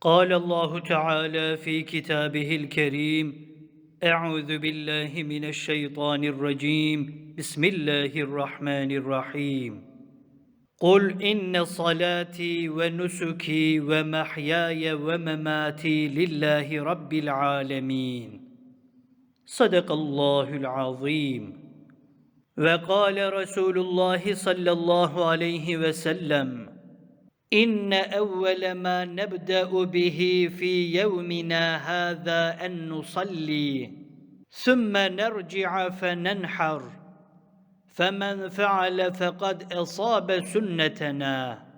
قال الله تعالى في كتابه الكريم أعوذ بالله من الشيطان الرجيم. بسم الله الرحمن الرحيم. قل إن صلاتي ونسكي ومحياي ومماتي لله رب العالمين. صدق الله العظيم. وقال رسول الله صلى الله عليه وسلم إن أول ما نبدأ به في يومنا هذا أن نصلي ثم نرجع فننحر. فمن فعل فقد أصاب سنتنا.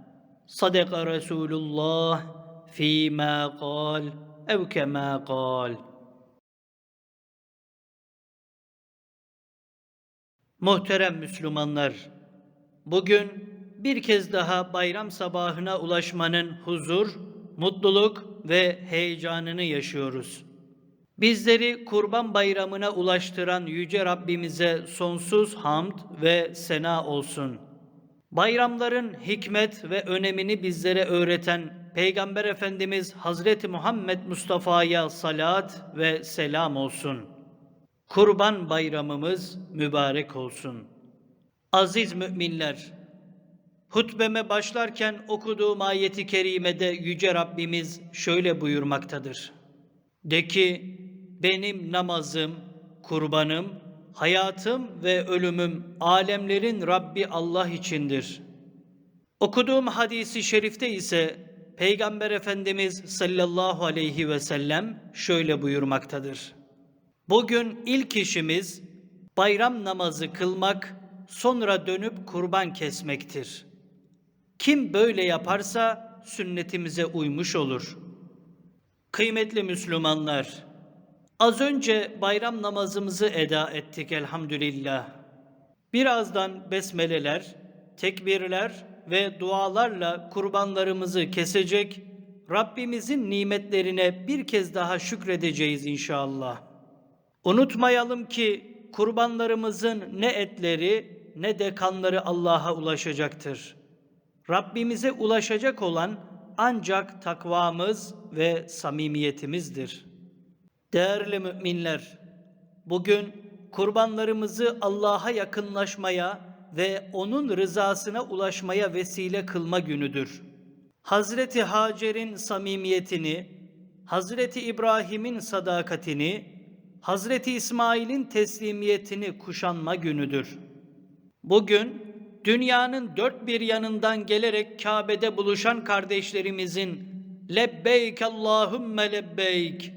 صدق رسول الله فيما قال أو كما قال. Muhterem Müslümanlar, bugün bir kez daha bayram sabahına ulaşmanın huzur, mutluluk ve heyecanını yaşıyoruz. Bizleri Kurban Bayramına ulaştıran yüce Rabbimize sonsuz hamd ve sena olsun. Bayramların hikmet ve önemini bizlere öğreten Peygamber Efendimiz Hazreti Muhammed Mustafa'ya salat ve selam olsun. Kurban Bayramımız mübarek olsun. Aziz müminler, Hutbeme başlarken okuduğum ayeti kerimede Yüce Rabbimiz şöyle buyurmaktadır. De ki, benim namazım, kurbanım, hayatım ve ölümüm alemlerin Rabbi Allah içindir. Okuduğum hadisi şerifte ise Peygamber Efendimiz sallallahu aleyhi ve sellem şöyle buyurmaktadır. Bugün ilk işimiz bayram namazı kılmak, sonra dönüp kurban kesmektir.'' Kim böyle yaparsa sünnetimize uymuş olur. Kıymetli Müslümanlar, az önce bayram namazımızı eda ettik elhamdülillah. Birazdan besmeleler, tekbirler ve dualarla kurbanlarımızı kesecek, Rabbimizin nimetlerine bir kez daha şükredeceğiz inşallah. Unutmayalım ki kurbanlarımızın ne etleri ne de kanları Allah'a ulaşacaktır.'' Rabbimize ulaşacak olan ancak takvamız ve samimiyetimizdir. Değerli müminler, bugün kurbanlarımızı Allah'a yakınlaşmaya ve onun rızasına ulaşmaya vesile kılma günüdür. Hazreti Hacer'in samimiyetini, Hazreti İbrahim'in sadakatini, Hazreti İsmail'in teslimiyetini kuşanma günüdür. Bugün dünyanın dört bir yanından gelerek Kabe'de buluşan kardeşlerimizin lebbeyk Allahümme lebbeyk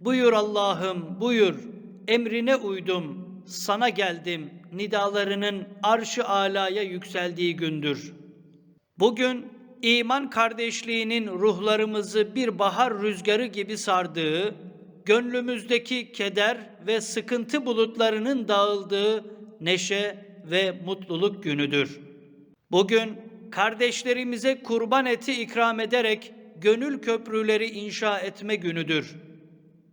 buyur Allah'ım buyur emrine uydum sana geldim nidalarının arşı alaya yükseldiği gündür. Bugün iman kardeşliğinin ruhlarımızı bir bahar rüzgarı gibi sardığı, gönlümüzdeki keder ve sıkıntı bulutlarının dağıldığı neşe ve mutluluk günüdür. Bugün kardeşlerimize kurban eti ikram ederek gönül köprüleri inşa etme günüdür.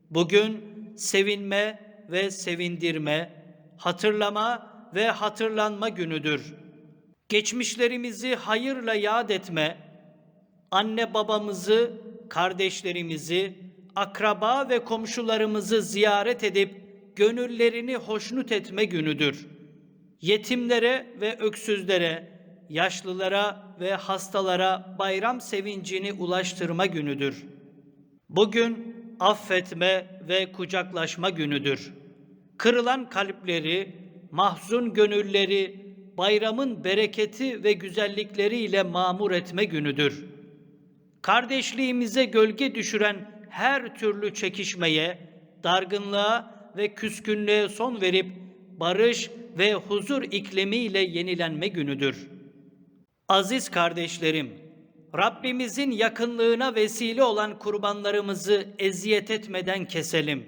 Bugün sevinme ve sevindirme, hatırlama ve hatırlanma günüdür. Geçmişlerimizi hayırla yad etme, anne babamızı, kardeşlerimizi, akraba ve komşularımızı ziyaret edip gönüllerini hoşnut etme günüdür.'' Yetimlere ve öksüzlere, yaşlılara ve hastalara bayram sevincini ulaştırma günüdür. Bugün affetme ve kucaklaşma günüdür. Kırılan kalpleri, mahzun gönülleri bayramın bereketi ve güzellikleriyle mamur etme günüdür. Kardeşliğimize gölge düşüren her türlü çekişmeye, dargınlığa ve küskünlüğe son verip barış ve huzur iklimiyle yenilenme günüdür. Aziz kardeşlerim, Rabbimizin yakınlığına vesile olan kurbanlarımızı eziyet etmeden keselim.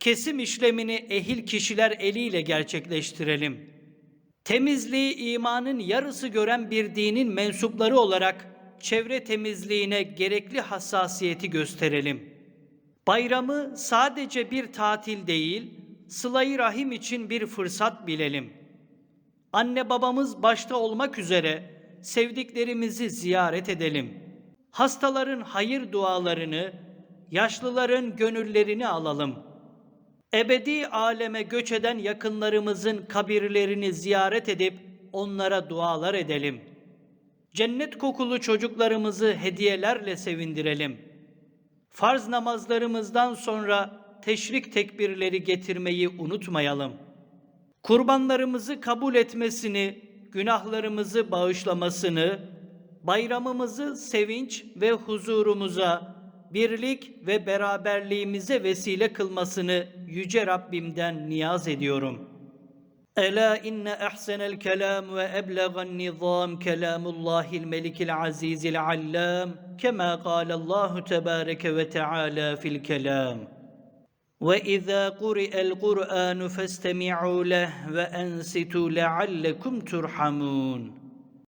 Kesim işlemini ehil kişiler eliyle gerçekleştirelim. Temizliği imanın yarısı gören bir dinin mensupları olarak çevre temizliğine gerekli hassasiyeti gösterelim. Bayramı sadece bir tatil değil, sılayı rahim için bir fırsat bilelim. Anne babamız başta olmak üzere sevdiklerimizi ziyaret edelim. Hastaların hayır dualarını, yaşlıların gönüllerini alalım. Ebedi aleme göç eden yakınlarımızın kabirlerini ziyaret edip onlara dualar edelim. Cennet kokulu çocuklarımızı hediyelerle sevindirelim. Farz namazlarımızdan sonra teşrik tekbirleri getirmeyi unutmayalım. Kurbanlarımızı kabul etmesini, günahlarımızı bağışlamasını, bayramımızı sevinç ve huzurumuza, birlik ve beraberliğimize vesile kılmasını yüce Rabbimden niyaz ediyorum. Ela inne ahsenel kelam ve eblegan nizam kelamullahil melikil azizil allam kema Allahu tebareke ve teala fil kelam. وإذا قرئ القرآن فاستمعوا له وأنصتوا لعلكم ترحمون